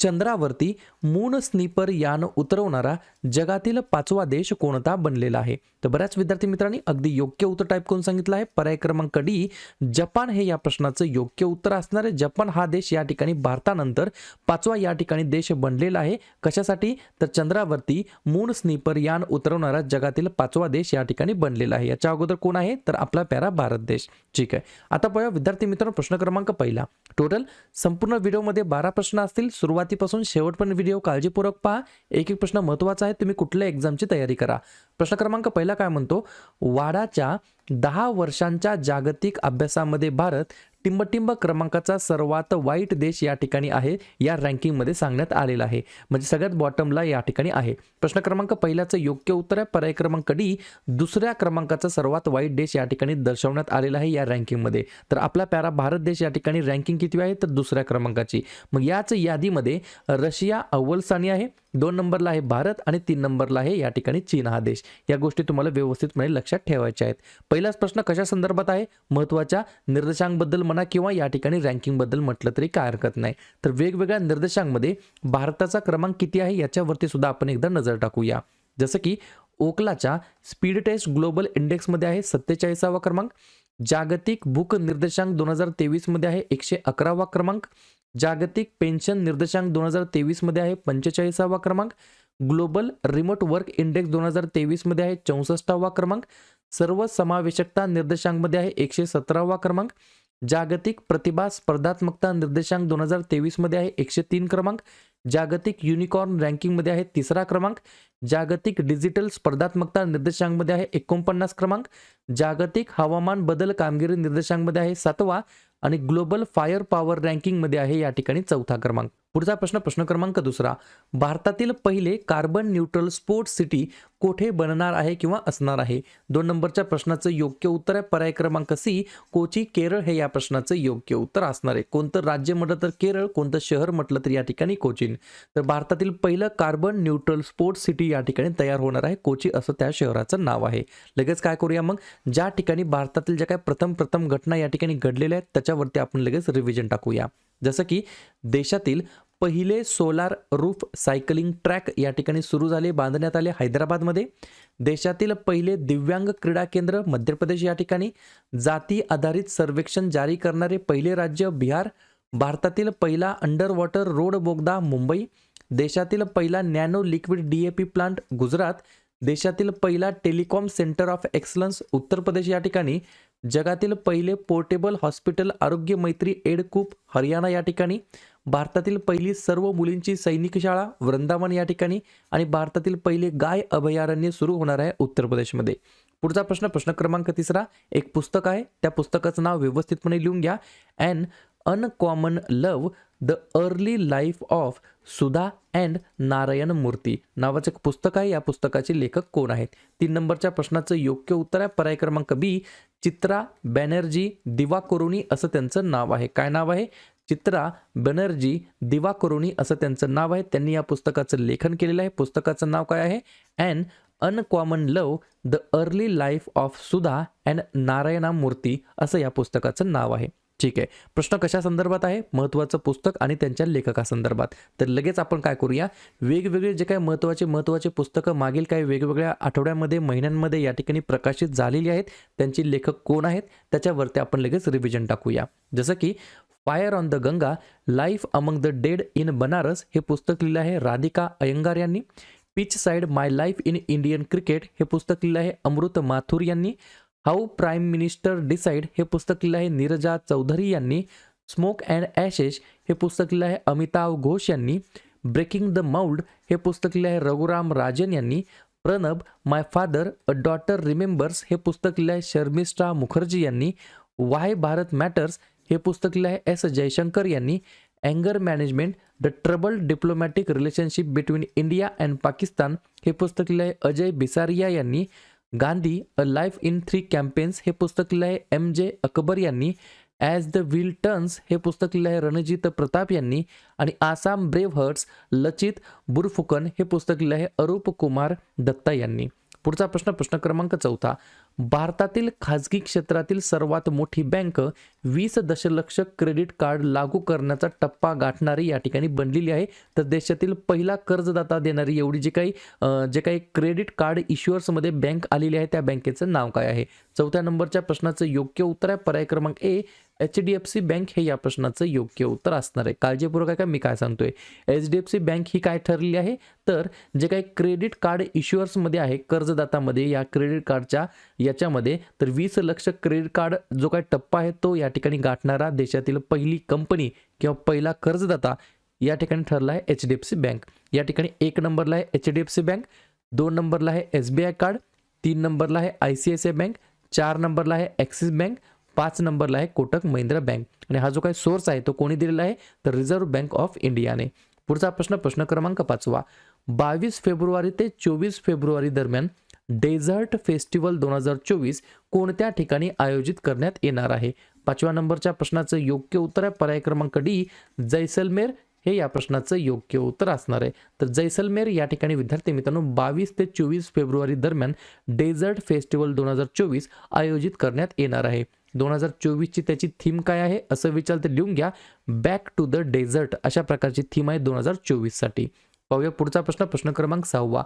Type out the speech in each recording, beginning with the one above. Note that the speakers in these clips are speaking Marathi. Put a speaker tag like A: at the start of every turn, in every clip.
A: चंद्रावरती मून स्नीपर यान उतरवणारा जगातील पाचवा देश कोणता बनलेला आहे? तर बऱ्याच विद्यार्थी मित्रांनी अगदी योग्य उत्तर टाईप करून सांगितलं आहे. पर्याय क्रमांक डी जपान हे या प्रश्नाचं योग्य उत्तर असणार आहे. जपान हा देश या ठिकाणी भारतानंतर पाचवा या ठिकाणी देश बनलेला आहे. कशासाठी? तर चंद्रावरती मून स्नीपर यान उतरवणारा जगातील पाचवा देश या ठिकाणी बनलेला आहे. याच्या अगोदर कोण आहे? तर आपला प्यारा भारत देश. ठीक आहे. आता पाहूया विद्यार्थी मित्रांनो प्रश्न क्रमांक पहिला. टोटल संपूर्ण व्हिडिओमध्ये बारा प्रश्न असतील. सुरुवात सुरुवातीपासून शेवटपर्यंत व्हिडिओ काळजीपूर्वक पहा. एक एक प्रश्न महत्त्वाचा आहे. तुम्ही कुठल्या एक्झामची तयारी करा. प्रश्न क्रमांक पहिला काय म्हणतो? वाडाच्या दहा वर्षांच्या जागतिक अभ्यासामध्ये भारत टिंबटिंब क्रमांकाचा सर्वात वाईट देश या ठिकाणी आहे या रँकिंगमध्ये सांगण्यात आलेला आहे. म्हणजे सगळ्यात बॉटमला या ठिकाणी आहे. प्रश्न क्रमांक पहिल्याचं योग्य उत्तर आहे. पर्याय क्रमांक डी दुसऱ्या क्रमांकाचा सर्वात वाईट देश या ठिकाणी दर्शवण्यात आलेला आहे या रँकिंगमध्ये. तर आपला पॅरा भारत देश या ठिकाणी रँकिंग किती आहे? तर दुसऱ्या क्रमांकाची. मग याच यादीमध्ये रशिया अव्वल स्थानी आहे दोन नंबरला आहे भारत आणि तीन नंबरला आहे या ठिकाणी चीन हा देश. या गोष्टी तुम्हाला व्यवस्थितपणे लक्षात ठेवायच्या आहेत. पहिलाच प्रश्न कशा संदर्भात आहे? महत्त्वाच्या निर्देशांबद्दल म्हणा किंवा या ठिकाणी रँकिंगबद्दल म्हटलं तरी काय हरकत नाही. तर वेगवेगळ्या निर्देशांमध्ये भारताचा क्रमांक किती आहे याच्यावरती सुद्धा आपण एकदा नजर टाकूया. जसं की ओकलाच्या स्पीड टेस्ट ग्लोबल इंडेक्समध्ये आहे सत्तेचाळीसावा क्रमांक. जागतिक भूक निर्देशांक दोन हजार तेवीसमध्ये आहे एकशे अकरावा क्रमांक. जागतिक पेन्शन निर्देशांक दोन हजार तेवीसमध्ये आहे पंचेचाळीसावा क्रमांक. ग्लोबल रिमोट वर्क इंडेक्स दोन हजार तेवीसमध्ये आहे चौसष्टावा क्रमांक. सर्व समावेशकता निर्देशांकमध्ये आहे एकशे सतरावा क्रमांक. जागतिक प्रतिभा स्पर्धात्मकता निर्देशांक दोन हजार तेवीसमध्ये आहे एकशे तीन क्रमांक. जागतिक युनिकॉर्न रँकिंगमध्ये आहे तिसरा क्रमांक. जागतिक डिजिटल स्पर्धात्मकता निर्देशांकमध्ये आहे एकोणपन्नास क्रमांक. जागतिक हवामान बदल कामगिरी निर्देशांकमध्ये आहे सातवा. आणि ग्लोबल फायर पॉवर रँकिंगमध्ये आहे या ठिकाणी चौथा क्रमांक. पुढचा प्रश्न प्रश्न क्रमांक दुसरा. भारतातील पहिले कार्बन न्यूट्रल स्पोर्ट्स सिटी कोठे बनणार आहे किंवा असणार आहे? दोन नंबरच्या प्रश्नाचं योग्य उत्तर आहे. पर्याय क्रमांक सी कोची केरळ हे या प्रश्नाचं योग्य उत्तर असणार आहे. कोणतं राज्य म्हटलं तर केरळ कोणतं शहर म्हटलं तर या ठिकाणी कोचीन. तर भारतातील पहिलं कार्बन न्यूट्रल स्पोर्ट्स सिटी या ठिकाणी तयार होणार आहे. कोची असं त्या शहराचं नाव आहे. लगेच काय करूया मग? ज्या ठिकाणी भारतातील ज्या काय प्रथम प्रथम घटना या ठिकाणी घडलेल्या आहेत त्याच्या त्याच्यावरती आपण लगेच रिव्हिजन टाकूया. जसं की देशातील पहिले सोलार रूफ सायकलिंग ट्रॅक या ठिकाणी सुरू झाले बांधण्यात आले हैदराबादमध्ये. देशातील पहिले दिव्यांग क्रीडा केंद्र मध्य प्रदेश या ठिकाणी. जाती आधारित सर्वेक्षण जारी करणारे पहिले राज्य बिहार. भारतातील पहिला अंडर वॉटर रोड बोगदा मुंबई. देशातील पहिला nano liquid D A P plant Gujarat. देशातील पहिला telecom centre of excellence Uttar Pradesh या ठिकाणी. जगातील पहिले पोर्टेबल हॉस्पिटल आरोग्य मैत्री एडकूप हरियाणा या ठिकाणी भारतातील पहिली सर्व मुलींची सैनिक शाळा वृंदावन या ठिकाणी आणि भारतातील पहिले गाय अभयारण्य सुरू होणार आहे उत्तर प्रदेशमध्ये. पुढचा प्रश्न प्रश्न क्रमांक तिसरा. एक पुस्तक आहे. त्या पुस्तकाचं नाव व्यवस्थितपणे लिहून घ्या. And uncommon love the early life of Sudha and Narayan Murthy नावाचं एक पुस्तक आहे. या पुस्तकाचे लेखक कोण आहेत? तीन नंबरच्या प्रश्नाचं योग्य उत्तर आहे. पर्याय क्रमांक बी चित्रा बॅनर्जी दिवाकोरुणी असं त्यांचं नाव आहे. काय नाव आहे? चित्रा बॅनर्जी दिवाकोरुणी असं त्यांचं नाव आहे. त्यांनी या पुस्तकाचं लेखन केलेलं आहे. पुस्तकाचं नाव काय आहे? And uncommon love the early life of Sudha and Narayana Murthy असं या पुस्तकाचं नाव आहे. ठीक आहे. प्रश्न कशा संदर्भात आहे? महत्त्वाचं पुस्तक आणि त्यांच्या लेखकासंदर्भात. तर लगेच आपण काय करूया? वेगवेगळे जे काही महत्त्वाचे महत्त्वाचे पुस्तकं मागील काही वेगवेगळ्या आठवड्यामध्ये महिन्यांमध्ये या ठिकाणी प्रकाशित झालेली आहेत. त्यांची लेखक कोण आहेत? त्याच्यावरती आपण लगेच रिव्हिजन टाकूया. जसं की fire on the Ganga life among the dead in Banaras हे पुस्तक लिहिलं आहे राधिका अयंगार यांनी. Pitch side my life in Indian cricket हे पुस्तक लिहिलं आहे अमृत माथुर यांनी. हाऊ प्राईम मिनिस्टर डिसाईड हे पुस्तक लिहिलं आहे नीरजा चौधरी यांनी स्मोक अँड ॲशेश हे पुस्तक लिहिलं आहे अमिताभ घोष यांनी ब्रेकिंग द माउल्ड हे पुस्तक लिहिलं आहे रघुराम राजन यांनी Pranab my father a daughter remembers हे पुस्तक लिहिलं आहे शर्मिष्ठा मुखर्जी यांनी वाय भारत मॅटर्स हे पुस्तक लिहिलं आहे एस जयशंकर यांनी अँगर management the trouble diplomatic relationship between India and Pakistan हे पुस्तक लिहिलं आहे अजय बिसारिया यांनी Gandhi a life in three campaigns हे पुस्तक लिहिलं आहे एम जे अकबर यांनी ॲज द व्हील टर्न्स हे पुस्तक लिहिलं आहे रणजित प्रताप यांनी आणि आसाम ब्रेव्ह हर्ट्स लचित बुरफुकन हे पुस्तक लिहिलं आहे अरूप कुमार दत्ता यांनी. पुढचा प्रश्न प्रश्न क्रमांक चौथा. भारतातील खाजगी क्षेत्रातील सर्वात मोठी बँक वीस दशलक्ष क्रेडिट कार्ड लागू करण्याचा टप्पा गाठणारी या ठिकाणी बनलेली आहे. तर देशातील पहिला कर्जदाता देणारी एवढी जी काही जे काही क्रेडिट कार्ड इश्युअर्समध्ये बँक आलेली आहे त्या बँकेचं नाव काय आहे? चौथ्या नंबरच्या प्रश्नाचं योग्य उत्तर आहे. पर्याय क्रमांक A H D F C bank हे या प्रश्नाचं योग्य उत्तर असणार आहे. काळजीपूर्वक आहे का मी काय सांगतोय? H D F C bank ही काय ठरली आहे? तर जे काही क्रेडिट कार्ड इश्युअर्समध्ये आहे कर्जदातामध्ये या क्रेडिट कार्डच्या याच्यामध्ये तर वीस लक्ष क्रेडिट कार्ड जो काही टप्पा आहे तो या ठिकाणी गाठणारा देशातील पहिली कंपनी किंवा पहिला कर्जदाता या ठिकाणी ठरला आहे H D F C bank. या ठिकाणी एक नंबरला आहे H D F C bank दोन नंबरला आहे एस बी आय कार्ड तीन नंबरला आहे I C I C I bank चार नंबरला आहे ॲक्सिस बँक पाच नंबरला आहे कोटक महिंद्रा बँक. आणि हा जो काही सोर्स आहे तो कोणी दिलेला आहे? तर रिझर्व्ह बँक ऑफ इंडियाने पुढचा प्रश्न प्रश्न क्रमांक पाचवा. बावीस फेब्रुवारी ते चोवीस फेब्रुवारी दरम्यान डेझर्ट फेस्टिवल दोन हजार चोवीस कोणत्या ठिकाणी आयोजित करण्यात येणार आहे? पाचव्या नंबरच्या प्रश्नाचं योग्य उत्तर आहे पर्याय क्रमांक डी. जैसलमेर. हे या प्रश्नाचं योग्य उत्तर असणार आहे. तर जैसलमेर या ठिकाणी विद्यार्थी मित्रांनो बावीस ते चोवीस फेब्रुवारी दरम्यान डेझर्ट फेस्टिवल दोन हजार चोवीस आयोजित करण्यात येणार आहे. दोन हजार चोवीसची त्याची थीम काय आहे? असं विचार तर लिहून घ्या. बॅक टू द डेझर्ट अशा प्रकारची थीम आहे दोन हजार चोवीससाठी. पाहूया पुढचा प्रश्न प्रश्न क्रमांक सहावा.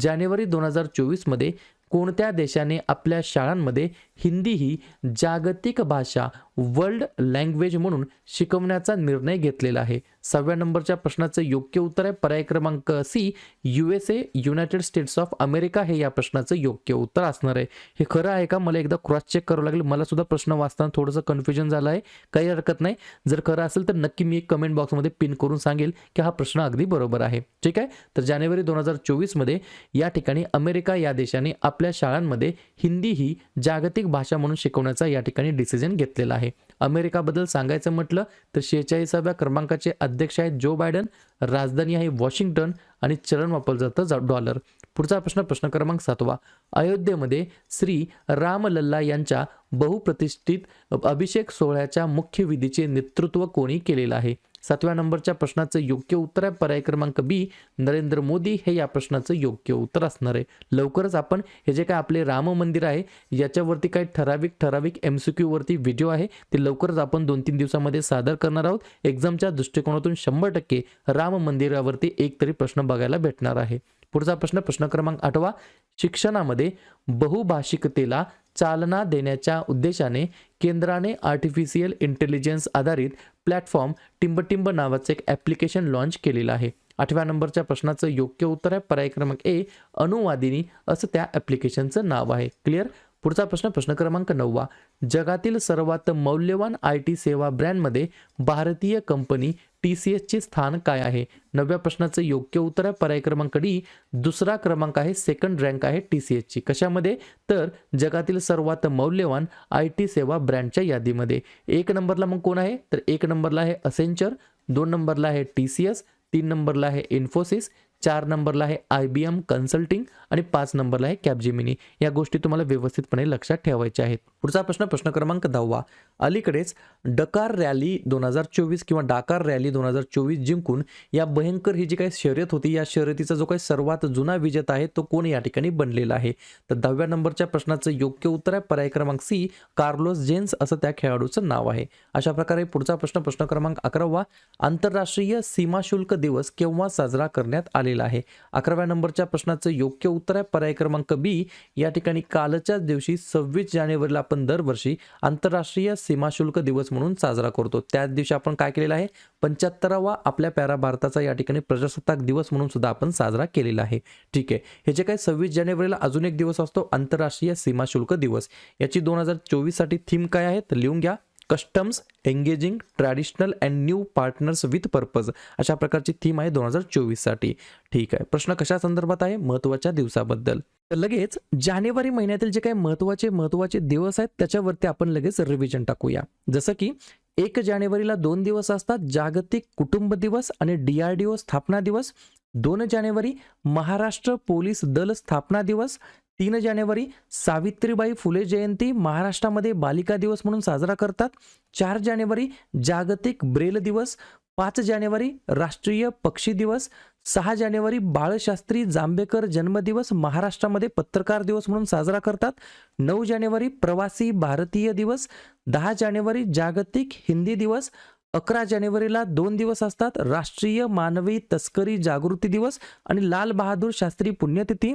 A: जानेवारी दोन हजार चोवीसमध्ये कोणत्या देशाने आपल्या शाळांमध्ये हिंदी ही जागतिक भाषा वर्ल्ड लँग्वेज म्हणून शिकवण्याचा निर्णय घेतलेला आहे? सहाव्या नंबरच्या प्रश्नाचं योग्य उत्तर आहे. पर्याय क्रमांक C U S A United States of America हे या प्रश्नाचं योग्य उत्तर असणार आहे. हे खरं आहे का? मला एकदा क्रॉस चेक करावं लागेल. मला सुद्धा प्रश्न वाचताना थोडंसं कन्फ्युजन झालं आहे. काही हरकत नाही. जर खरं असेल तर नक्की मी एक कमेंट बॉक्समध्ये पिन करून सांगेल की हा प्रश्न अगदी बरोबर आहे. ठीक आहे? तर जानेवारी दोन हजार चोवीसमध्ये या ठिकाणी अमेरिका या देशाने आप आपल्या शाळांमध्ये हिंदी ही जागतिक भाषा म्हणून शिकवण्याचा या ठिकाणी डिसिजन घेतलेला आहे. अमेरिकाबद्दल सांगायचं म्हटलं तर शेहेचाळीसाव्या क्रमांकाचे अध्यक्ष आहेत जो बायडन राजधानी आहे वॉशिंग्टन आणि चलन वापरलं जातं डॉलर पुढचा प्रश्न प्रश्न क्रमांक सातवा. अयोध्येमध्ये श्री रामलल्ला यांच्या बहुप्रतिष्ठित अभिषेक सोहळ्याच्या मुख्य विधीचे नेतृत्व कोणी केलेलं आहे? सातव्या नंबरच्या प्रश्नाचं योग्य उत्तर आहे. पर्याय क्रमांक बी नरेंद्र मोदी हे या प्रश्नाचं योग्य उत्तर असणार आहे. लवकरच आपण हे जे काय आपले राम मंदिर आहे याच्यावरती काही ठराविक ठराविक एम सी वरती व्हिडिओ आहे. ते लवकरच आपण दोन तीन दिवसामध्ये सादर करणार आहोत. एक्झामच्या दृष्टिकोनातून शंभर टक्के राम मंदिरावरती एक तरी प्रश्न बघायला भेटणार आहे. पुढचा प्रश्न प्रश्न क्रमांक आठवा. शिक्षणामध्ये बहुभाषिकतेला चालना देण्याच्या उद्देशाने केंद्राने आर्टिफिशियल इंटेलिजन्स आधारित प्लॅटफॉर्म टिंबटिंब नावाचं एक ॲप्लिकेशन लॉन्च केलेलं आहे. आठव्या नंबरच्या प्रश्नाचं योग्य उत्तर आहे. पर्याय क्रमांक ए अनुवादिनी असं त्या ॲप्लिकेशनचं नाव आहे. क्लिअर पुढचा प्रश्न प्रश्न क्रमांक नववा. जगातील सर्वात मौल्यवान आय टी सेवा ब्रँडमध्ये भारतीय कंपनी टी सी एसचे स्थान काय आहे? नवव्या प्रश्नाचं योग्य उत्तर आहे. पर्याय क्रमांक डी दुसरा क्रमांक आहे. सेकंड रँक आहे टी सी एसची कशामध्ये? तर जगातील सर्वात मौल्यवान आय टी सेवा ब्रँडच्या यादीमध्ये. एक नंबरला मग कोण आहे? तर एक नंबरला आहे असेंचर दोन नंबरला आहे टी सी एस तीन नंबरला आहे इन्फोसिस. चार नंबरला आहे आय बी एम कन्सल्टिंग आणि पाच नंबरला आहे कॅबजिमिनी. या गोष्टी तुम्हाला व्यवस्थितपणे लक्षात ठेवायच्या आहेत. पुढचा प्रश्न प्रश्न क्रमांक दहावा. अलीकडेच डकार रॅली दोन हजार चोवीस किंवा डाकार रॅली दोन हजार चोवीस जिंकून या भयंकर ही जी काही शर्यत होती या शर्यतीचा जो काही सर्वात जुना विजेता आहे तो कोण या ठिकाणी बनलेला आहे? तर दहाव्या नंबरच्या प्रश्नाचं योग्य उत्तर आहे पर्याय क्रमांक सी कार्लोस जेन्स असं त्या खेळाडूचं नाव आहे. अशा प्रकारे पुढचा प्रश्न प्रश्न क्रमांक अकरावा. आंतरराष्ट्रीय सीमाशुल्क दिवस केव्हा साजरा करण्यात आला? आलेला आहे. अकराव्या नंबरच्या प्रश्नाचं योग्य उत्तर आहे. पर्याय क्रमांक बी. या ठिकाणी कालच्याच दिवशी सव्वीस जानेवारीला आपण दरवर्षी आंतरराष्ट्रीय सीमाशुल्क दिवस म्हणून साजरा करतो. त्याच दिवशी आपण काय केलेलं आहे? पंच्याहत्तरावा आपल्या पॅरा भारताचा या ठिकाणी प्रजासत्ताक दिवस म्हणून सुद्धा आपण साजरा केलेला आहे. ठीक आहे. हे जे काही सव्वीस जानेवारीला अजून एक दिवस असतो आंतरराष्ट्रीय सीमाशुल्क दिवस. याची दोन हजार चोवीससाठी थीम काय आहे? तर लिहून घ्या. Customs engaging traditional and new partners with purpose अशा प्रकारची थीम आहे दोन हजार चोवीससाठी. ठीक आहे. प्रश्न कशा संदर्भात आहे? महत्त्वाच्या दिवसाबद्दल. तर लगेच जानेवारी महिन्यातील जे काही महत्त्वाचे महत्त्वाचे दिवस आहेत त्याच्यावरती आपण लगेच रिव्हिजन टाकूया. जसं की एक जानेवारीला दोन दिवस असतात जागतिक कुटुंब दिवस आणि डी आर डी ओ स्थापना दिवस. दोन जानेवारी महाराष्ट्र पोलीस दल स्थापना दिवस. तीन जानेवारी सावित्रीबाई फुले जयंती महाराष्ट्रामध्ये बालिका दिवस म्हणून साजरा करतात. चार जानेवारी जागतिक ब्रेल दिवस. पाच जानेवारी राष्ट्रीय पक्षी दिवस. सहा जानेवारी बाळशास्त्री जांभेकर जन्मदिवस. महाराष्ट्रामध्ये पत्रकार दिवस म्हणून साजरा करतात. नऊ जानेवारी प्रवासी भारतीय दिवस. दहा जानेवारी जागतिक हिंदी दिवस. अकरा जानेवारीला दोन दिवस असतात. राष्ट्रीय मानवी तस्करी जागृती दिवस आणि लाल बहादूर शास्त्री पुण्यतिथी.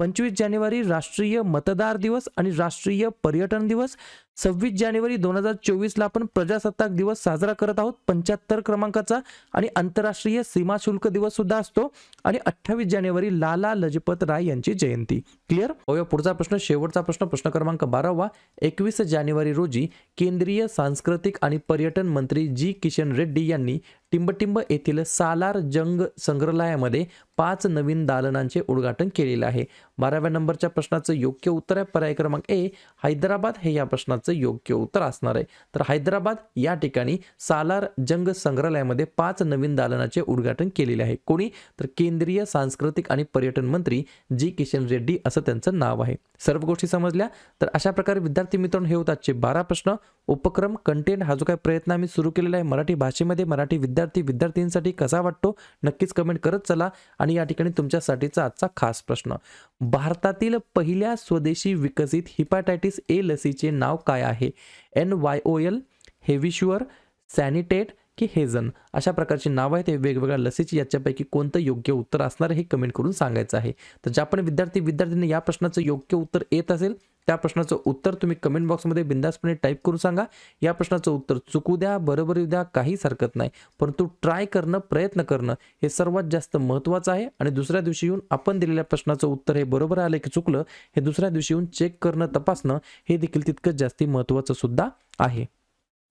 A: पंचवीस जानेवारी राष्ट्रीय मतदार दिवस आणि राष्ट्रीय पर्यटन दिवस. सव्वीस जानेवारी दोन हजार चोवीसला आपण प्रजासत्ताक दिवस साजरा करत आहोत. पंच्याहत्तर क्रमांकाचा आणि आंतरराष्ट्रीय सीमा शुल्क दिवस सुद्धा असतो. आणि अठ्ठावीस जानेवारी लाला लजपत राय यांची जयंती. क्लिअर हो पुढचा प्रश्न. शेवटचा प्रश्न प्रश्न क्रमांक बारावा. एकवीस जानेवारी रोजी केंद्रीय सांस्कृतिक आणि पर्यटन मंत्री जी किशन रेड्डी यांनी टिंबटिंब येथील सालार जंग संग्रहालयामध्ये पाच नवीन दालनांचे उद्घाटन केलेले आहे. बाराव्या नंबरच्या प्रश्नाचं योग्य उत्तर आहे. पर्याय क्रमांक ए हैदराबाद. हे या प्रश्नाचं योग्य उत्तर असणार आहे. तर हैदराबाद या ठिकाणी सालार जंग संग्रहालयामध्ये पाच नवीन दालनाचे उद्घाटन केलेले आहे. कोणी? तर केंद्रीय सांस्कृतिक आणि पर्यटन मंत्री जी. किशन रेड्डी असं त्यांचं नाव आहे. सर्व गोष्टी समजल्या? तर अशा प्रकारे विद्यार्थी मित्रांनो हे होतात आजचे बारा प्रश्न. उपक्रम कंटेंट हा जो काही प्रयत्न आम्ही सुरू केलेला आहे मराठी भाषेमध्ये मराठी विद्यार्थी विद्यार्थींसाठी कसा वाटतो? नक्कीच कमेंट करत चला आणि या ठिकाणी तुमच्यासाठीचा आजचा खास प्रश्न. भारतातील पहिल्या स्वदेशी विकसित हिपॅटायटिस ए लसीचे नाव काय आहे? एन वाय ओ एल हेविश्युअर सॅनिटेट की हेझन अशा प्रकारची नावं आहेत. हे वेगवेगळ्या लसीची याच्यापैकी कोणतं योग्य उत्तर असणार हे कमेंट करून सांगायचं आहे. तर ज्या पण विद्यार्थी विद्यार्थ्यांनी या प्रश्नाचं योग्य उत्तर येत असेल त्या प्रश्नाचं उत्तर तुम्ही कमेंट बॉक्समध्ये बिंदासपणे टाईप करून सांगा. या प्रश्नाचं उत्तर चुकू द्या बरोबर येऊ द्या काहीच हरकत नाही. परंतु ट्राय करणं प्रयत्न करणं हे सर्वात जास्त महत्त्वाचं आहे. आणि दुसऱ्या दिवशी येऊन आपण दिलेल्या प्रश्नाचं उत्तर हे बरोबर आलं की चुकलं हे दुसऱ्या दिवशी येऊन चेक करणं तपासणं हे देखील तितकंच जास्ती महत्त्वाचं सुद्धा आहे.